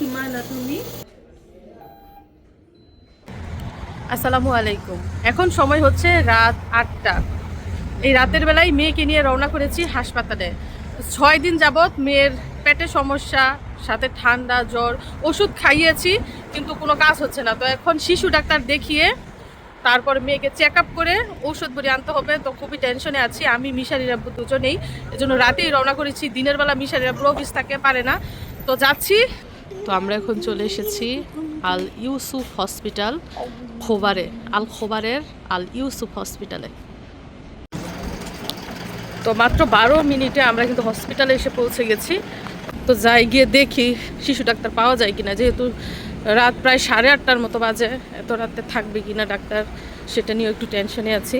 Himana তুমি? আসসালামু আলাইকুম। এখন সময় হচ্ছে রাত আটটা। এই রাতের বেলায় মেয়েকে নিয়ে রওনা করেছি হাসপাতালে। ছয় দিন যাবৎ মেয়ের পেটে সমস্যা, সাথে ঠান্ডা, জ্বর, ওষুধ খাইয়েছি, কিন্তু কোনো কাজ হচ্ছে না। তো এখন শিশু ডাক্তার দেখিয়ে তারপর মেয়েকে চেক আপ করে ঔষধ বড়ি আনতে হবে। তো খুবই টেনশনে আছি। আমি মিশারি রাব্বু দুজনেই। এজন্য রাতেই রওনা করেছি। দিনের বেলা মিশারি রাব্বুর অফিস থাকে, পারে না। তো যাচ্ছি তো আমরা এখন চলে এসেছি আল ইউসুফ হসপিটাল খোবারে, আল খোবারের আল ইউসুফ হসপিটালে। তো মাত্র বারো মিনিটে আমরা কিন্তু হসপিটালে এসে পৌঁছে গেছি। তো যাই গিয়ে দেখি শিশু ডাক্তার পাওয়া যায় কিনা, যেহেতু রাত প্রায় সাড়ে আটটার মতো বাজে, এত রাতে থাকবে কিনা ডাক্তার, সেটা নিয়ে একটু টেনশনে আছি।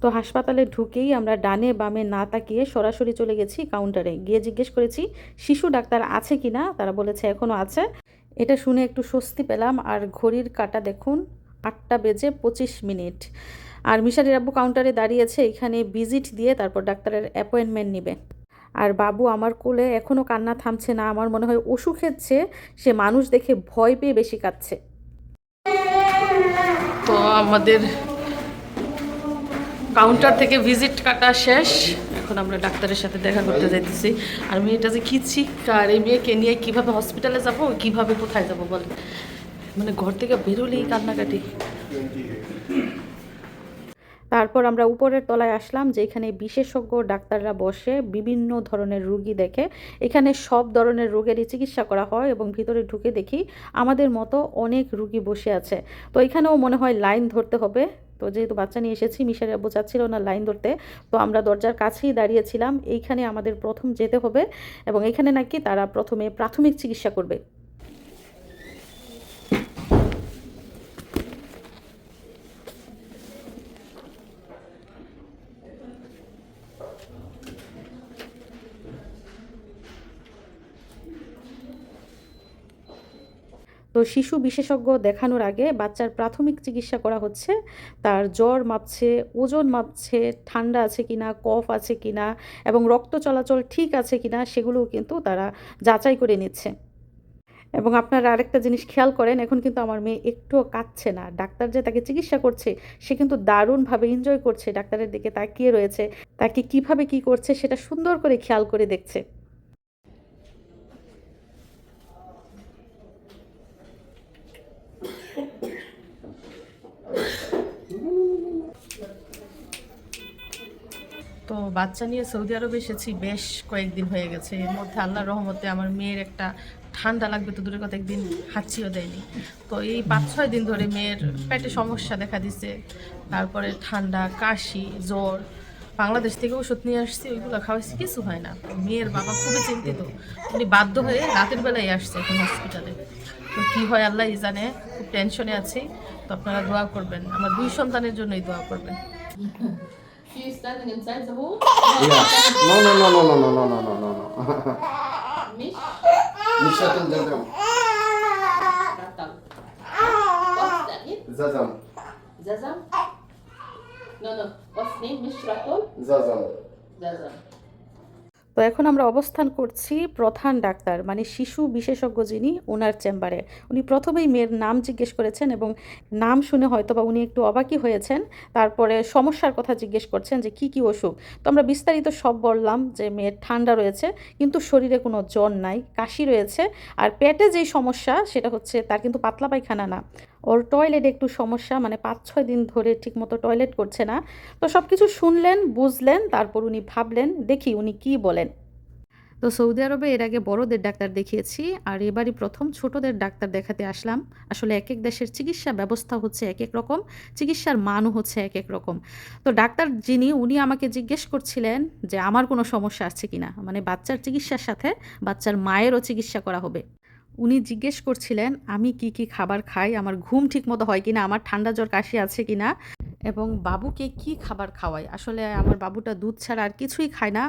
তো হাসপাতালে ঢুকেই আমরা ডানে বামে না তাকিয়ে সরাসরি চলে গেছি কাউন্টারে। গিয়ে জিজ্ঞেস করেছি, শিশু ডাক্তার আছে কি না? তারা বলেছে এখনও আছে। এটা শুনে একটু স্বস্তি পেলাম। আর ঘড়ির কাটা দেখুন, আটটা বেজে পঁচিশ মিনিট। আর মিশারি আব্বু কাউন্টারে দাঁড়িয়েছে, এখানে ভিজিট দিয়ে তারপর ডাক্তারের অ্যাপয়েন্টমেন্ট নেবে। আর বাবু আমার কোলে এখনও কান্না থামছে না, আমার মনে হয় অসুখের চেয়ে সে মানুষ দেখে ভয় পেয়ে বেশি কাঁদছে। তো আমাদের কাউন্টার থেকে ভিজিট কাটা শেষ। এখন আমরা ডাক্তারের সাথে দেখা করতে যাইতেছি। আর মেয়েটা যে কি চিৎকার এই মেয়েকে নিয়ে কীভাবে হসপিটালে যাব কীভাবে কোথায় যাব বলে। মানে ঘর থেকে বেরোলেই কান্নাকাটি। তারপর আমরা উপরের তলায় আসলাম যে এখানে বিশেষজ্ঞ ডাক্তাররা বসে বিভিন্ন ধরনের রুগী দেখে। এখানে সব ধরনের রোগেরই চিকিৎসা করা হয় এবং ভিতরে ঢুকে দেখি আমাদের মতো অনেক রুগী বসে আছে। তো এখানেও মনে হয় লাইন ধরতে হবে। তো যেহেতু বাচ্চা নিয়ে এসেছি মিশারি আব্বু চাচ্ছিল না লাইন ধরতে, তো আমরা দরজার কাছেই দাঁড়িয়েছিলাম। এইখানে আমাদের প্রথম যেতে হবে এবং এখানে নাকি তারা প্রথমে প্রাথমিক চিকিৎসা করবে। তো শিশু বিশেষজ্ঞ দেখানোর আগে বাচ্চার প্রাথমিক চিকিৎসা করা হচ্ছে। তার জ্বর মাপছে, ওজন মাপছে, ঠান্ডা আছে কি না কফ আছে কি না এবং রক্ত চলাচল ঠিক আছে কি না সেগুলোও কিন্তু তারা যাচাই করে নিচ্ছে। এবং আপনারা আরেকটা জিনিস খেয়াল করেন, এখন কিন্তু আমার মেয়ে একটুও কাঁদছে না। ডাক্তার যে তাকে চিকিৎসা করছে, সে কিন্তু দারুণভাবে এনজয় করছে। ডাক্তারের দিকে তাকিয়ে রয়েছে, তাকে কীভাবে কি করছে সেটা সুন্দর করে খেয়াল করে দেখছে। তো বাচ্চা নিয়ে সৌদি আরবে এসেছি, বেশ কয়েকদিন হয়ে গেছে। এর মধ্যে আল্লাহ রহমতে আমার মেয়ের একটা ঠান্ডা লাগবে তো দূরের কথা একদিন হাঁচিও দেয়নি। তো এই পাঁচ, ছয় দিন ধরে মেয়ের পেটে সমস্যা দেখা দিছে, তারপরে ঠান্ডা, কাশি, জ্বর। বাংলাদেশ থেকে ওষুধ নিয়ে আসছি, ওইগুলো খাওয়াইছি, কিছু হয় না। মেয়ের বাবা খুবই চিন্তিত। উনি বাধ্য হয়ে রাতের বেলায় আসছে এখন হসপিটালে তো কী হয় আল্লাহ জানে, খুব টেনশনে আছি। তো আপনারা দোয়া করবেন, আমার দুই সন্তানের জন্যই দোয়া করবেন। She is standing inside the hole. Yeah. No, no, no, no, no, no, no, no, no, no. Mish Nishatul Zazam. Ratal. What's that name? Zazam. Zazam? No, no. What's name? Mish Zazam. Zazam. তো এখন আমরা অবস্থান করছি প্রধান doctor মানে শিশু বিশেষজ্ঞ যিনি ওনার চেম্বারে। উনি প্রথমেই মেয়ের নাম জিজ্ঞেস করেছেন এবং নাম শুনে হয়তো বা উনি একটু অবাকই হয়েছেন। তারপরে সমস্যার কথা জিজ্ঞেস করছেন যে, কি কি অসুখ তো আমরা বিস্তারিত সব বললাম যে, মেয়ের ঠান্ডা রয়েছে, কিন্তু শরীরে কোনো জ্বর নাই, কাশি রয়েছে, আর পেটে যেই সমস্যা সেটা হচ্ছে তার কিন্তু পাতলা পায়খানা না। ওর টয়লেটে একটু সমস্যা মানে পাঁচ ছয় দিন ধরে ঠিকমতো টয়লেট করছে না। তো সব কিছু শুনলেন, বুঝলেন, তারপর উনি ভাবলেন, দেখি উনি কি বলেন। তো সৌদি আরবে এর আগে বড়দের ডাক্তার দেখিয়েছি, আর এবারই প্রথম ছোটদের ডাক্তার দেখাতে আসলাম। আসলে এক এক দেশের চিকিৎসা ব্যবস্থা হচ্ছে এক এক রকম, চিকিৎসার মানও হচ্ছে এক এক রকম। তো ডাক্তার যিনি, উনি আমাকে জিজ্ঞেস করছিলেন যে, আমার কোনো সমস্যা আছে কিনা? মানে বাচ্চার চিকিৎসার সাথে বাচ্চার মায়েরও চিকিৎসা করা হবে। উনি জিজ্ঞেস করছিলেন, আমি কি কি খাবার খাই? আমার ঘুম ঠিকমতো হয় কিনা? আমার ঠান্ডা জ্বর কাশি আছে কিনা? এবং বাবুকে কি খাবার খাওয়াই? আসলে আমার বাবুটা দুধ ছাড়া আর কিছুই খায় না।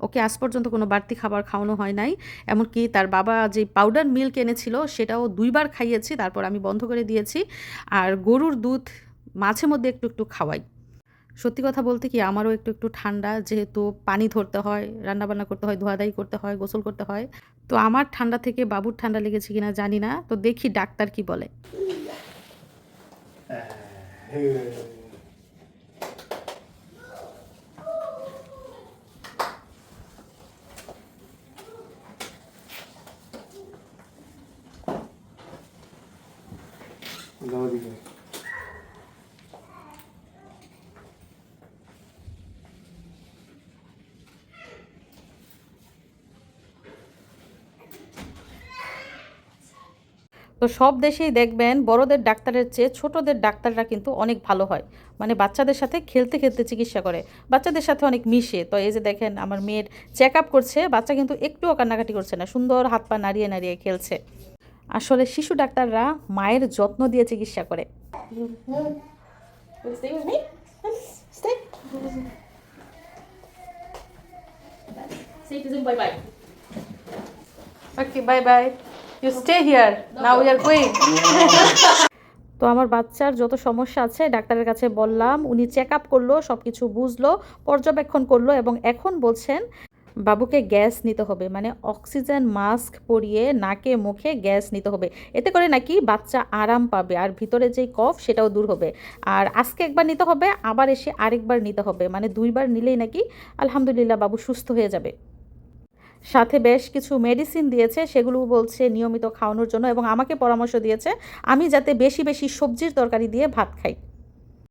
ওকে আজ পর্যন্ত কোনো বাড়তি খাবার খাওয়ানো হয় নাই। এমনকি তার বাবা যে পাউডার মিল্ক এনেছিল, সেটাও দুইবার খাইয়েছি। তারপর আমি বন্ধ করে দিয়েছি। আর গরুর দুধ মাঝে মধ্যে একটু একটু খাওয়াই। সত্যি কথা বলতে কি আমারও একটু একটু ঠান্ডা, যেহেতু পানি ধরতে হয়, রান্নাবান্না করতে হয়, ধোয়াধাই করতে হয়, গোসল করতে হয়। তো আমার ঠান্ডা থেকে বাবুর ঠান্ডা লেগেছে কিনা জানি না, তো দেখি ডাক্তার কি বলে। দিকে। তো সব দেশেই দেখবেন বড়দের ডাক্তারের চেয়ে ছোটদের ডাক্তাররা কিন্তু অনেক ভালো হয়। মানে বাচ্চাদের সাথে খেলতে খেলতে চিকিৎসা করে। বাচ্চাদের সাথে অনেক মিশে। তো এই যে দেখেন আমার মেয়ের চেক আপ করছে, বাচ্চা কিন্তু একটুও কান্নাকাটি করছে না। সুন্দর হাত পা নাড়িয়ে নাড়িয়ে খেলছে। আসলে শিশু ডাক্তাররা মায়ের যত্ন দিয়ে চিকিৎসা করে। Bye bye. You stay here now we are going তো আমার বাচ্চার যত সমস্যা আছে, ডাক্তারের কাছে বললাম, উনি চেক আপ করল সব কিছু বুঝলো, পর্যবেক্ষণ করল এবং এখন বলছেন, বাবুকে গ্যাস নিতে হবে। মানে অক্সিজেন মাস্ক পরিয়ে নাকে, মুখে গ্যাস নিতে হবে। এতে করে নাকি বাচ্চা আরাম পাবে আর ভিতরে যেই কফ সেটাও দূর হবে। আর আজকে একবার নিতে হবে, আবার এসে আরেকবার নিতে হবে। মানে দুইবার নিলেই নাকি আলহামদুলিল্লাহ বাবু সুস্থ হয়ে যাবে। সাথে বেশ কিছু মেডিসিন দিয়েছে, সেগুলো বলছে নিয়মিত খাওয়ানোর জন্য এবং আমাকে পরামর্শ দিয়েছে, আমি যাতে বেশি বেশি সবজির তরকারি দিয়ে ভাত খাই।